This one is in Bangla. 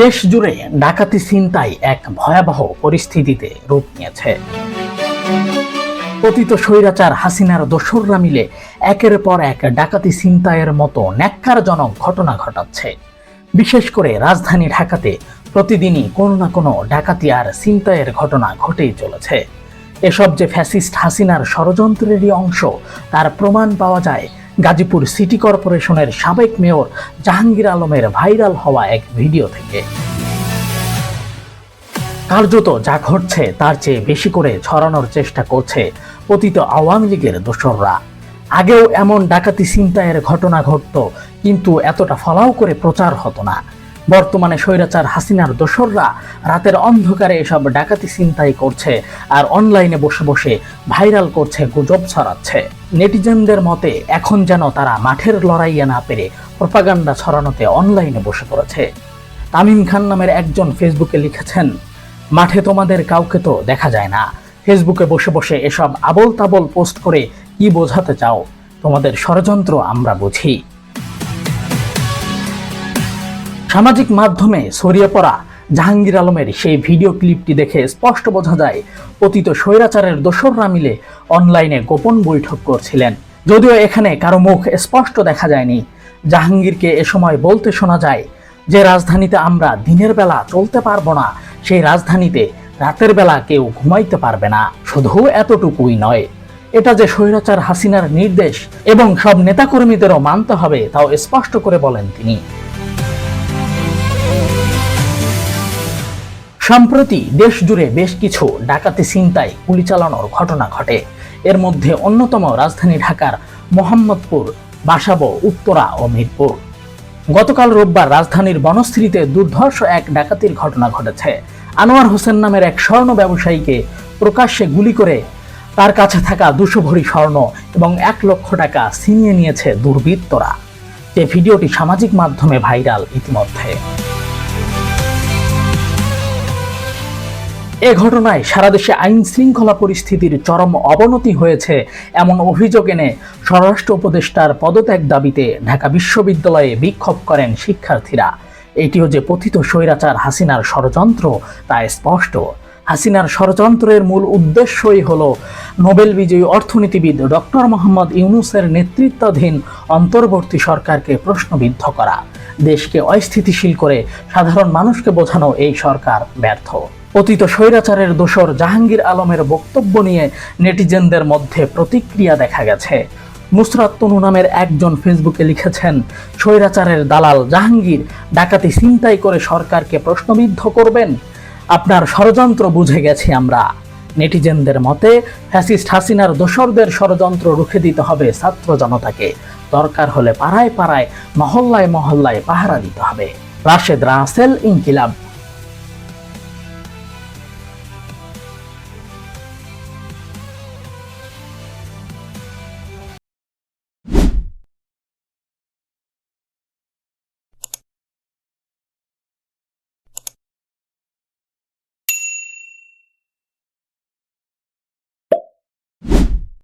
দেশ জুড়ে ডাকাতি ছিনতাই এক ভয়াবহ পরিস্থিতিতে রূপ নিয়েছে। পতিত স্বৈরাচার হাসিনার দোসররা মিলে একের পর এক ডাকাতি ছিনতাইয়ের মতো ন্যাক্কারজনক ঘটনা ঘটাচ্ছে। বিশেষ করে রাজধানী ঢাকাতে প্রতিদিনই কোনো না কোনো ডাকাতি আর ছিনতাইয়ের ঘটনা ঘটেই চলেছে। এসব যে ফ্যাসিস্ট হাসিনার ষড়যন্ত্রেরই অংশ, তার প্রমাণ পাওয়া যায় গাজীপুর সিটি কর্পোরেশনের সাবেক মেয়র জাহাঙ্গীর আলমের ভাইরাল হওয়া এক ভিডিও থেকে। কার্যত যা ঘটছে, তার চেয়ে বেশি করে ছড়ানোর চেষ্টা করছে পতিত আওয়ামী লীগের দোসররা। আগেও এমন ডাকাতি ছিনতাইয়ের ঘটনা ঘটত, কিন্তু এতটা ফলাও করে প্রচার হতো না। বর্তমানে স্বৈরাচার হাসিনার দোসররা রাতের অন্ধকারে এসব ডাকাতি ছিনতাই করছে আর অনলাইনে বসে বসে ভাইরাল করছে গুজব ছড়াচ্ছে। নেটিজেনদের মতে, এখন যেন তারা মাঠের লড়াইয়ে না পেরে প্রপাগান্ডা ছড়ানোতে অনলাইনে বসে পড়েছে। তামিম খান নামের একজন ফেসবুকে লিখেছেন, মাঠে তোমাদের কাউকে তো দেখা যায় না। ফেসবুকে বসে বসে এসব আবল তাবল পোস্ট করে কি বোঝাতে চাও? তোমাদের ষড়যন্ত্র আমরা বুঝি। সামাজিক মাধ্যমে ছড়িয়ে পড়া জাহাঙ্গীর আলমের সেই ভিডিও ক্লিপটি দেখে স্পষ্ট বোঝা যায়, অতীত স্বৈরাচারের দোসররা মিলে অনলাইনে গোপন বৈঠক করছিলেন। যদিও এখানে কারও মুখ স্পষ্ট দেখা যায়নি। জাহাঙ্গীরকে এ সময় বলতে শোনা যায় যে, রাজধানীতে আমরা দিনের বেলা চলতে পারব না। সেই রাজধানীতে রাতের বেলা কেউ ঘুমাইতে পারবে না। শুধু এতটুকুই নয়। এটা যে স্বৈরাচার হাসিনার নির্দেশ এবং সব নেতাকর্মীদেরও মানতে হবে, তাও স্পষ্ট করে বলেন তিনি। সম্প্রতি দেশ জুড়ে বেশ কিছু ডাকাতি ছিনতাই, গুলি চালানোর ঘটনা ঘটে। এর মধ্যে অন্যতম রাজধানী ঢাকার মোহাম্মদপুর, বাসাবো, উত্তরা ও মিরপুর। গতকাল রোববার রাজধানীর বনশ্রীতে দুর্ধর্ষ এক ডাকাতির ঘটনা ঘটেছে। আনোয়ার হোসেন নামের এক স্বর্ণ ব্যবসায়ীকে প্রকাশ্যে গুলি করে তার কাছে থাকা দুশো ভরি স্বর্ণ এবং এক লক্ষ টাকা ছিনিয়ে নিয়েছে দুর্বৃত্তরা। যে ভিডিওটি সামাজিক মাধ্যমে ভাইরাল ইতিমধ্যে। এ ঘটনায় সারা দেশে আইন শৃঙ্খলা পরিস্থিতির চরম অবনতি হয়েছে এমন অভিযোগ এনে স্বরাষ্ট্র উপদেষ্টার পদত্যাগ দাবিতে ঢাকা বিশ্ববিদ্যালয়ে বিক্ষোভ করেন শিক্ষার্থীরা। এটিও যে পথিত স্বৈরাচার হাসিনার ষড়যন্ত্র, তা স্পষ্ট। হাসিনার ষড়যন্ত্রের মূল উদ্দেশ্যই হল নোবেল বিজয়ী অর্থনীতিবিদ ডক্টর মোহাম্মদ ইউনুসের নেতৃত্বাধীন অন্তর্বর্তী সরকারকে প্রশ্নবিদ্ধ করা। দেশকে অস্থিতিশীল করে সাধারণ মানুষকে বোঝানো এই সরকার ব্যর্থ। অতীত স্বৈরাচারের দোসর জাহাঙ্গীর আলমের বক্তব্য নিয়ে নেটিজেনদের মধ্যে প্রতিক্রিয়া দেখা গেছে। নুসরাত তনু নামের একজন ফেসবুকে লিখেছেন, স্বৈরাচারের দালাল জাহাঙ্গীর ডাকাতি ছিনতাই করে সরকারকে প্রশ্নবিদ্ধ করবেন। আপনার ষড়যন্ত্র বুঝে গেছি আমরা। নেটিজেনদের মতে, ফ্যাসিস্ট হাসিনার দোসরদের ষড়যন্ত্র রুখে দিতে হবে ছাত্র জনতাকে। দরকার হলে পাড়ায় পাড়ায়, মহল্লায় মহল্লায় পাহারা দিতে হবে। রাশেদ রাসেল, ইনকিলাব।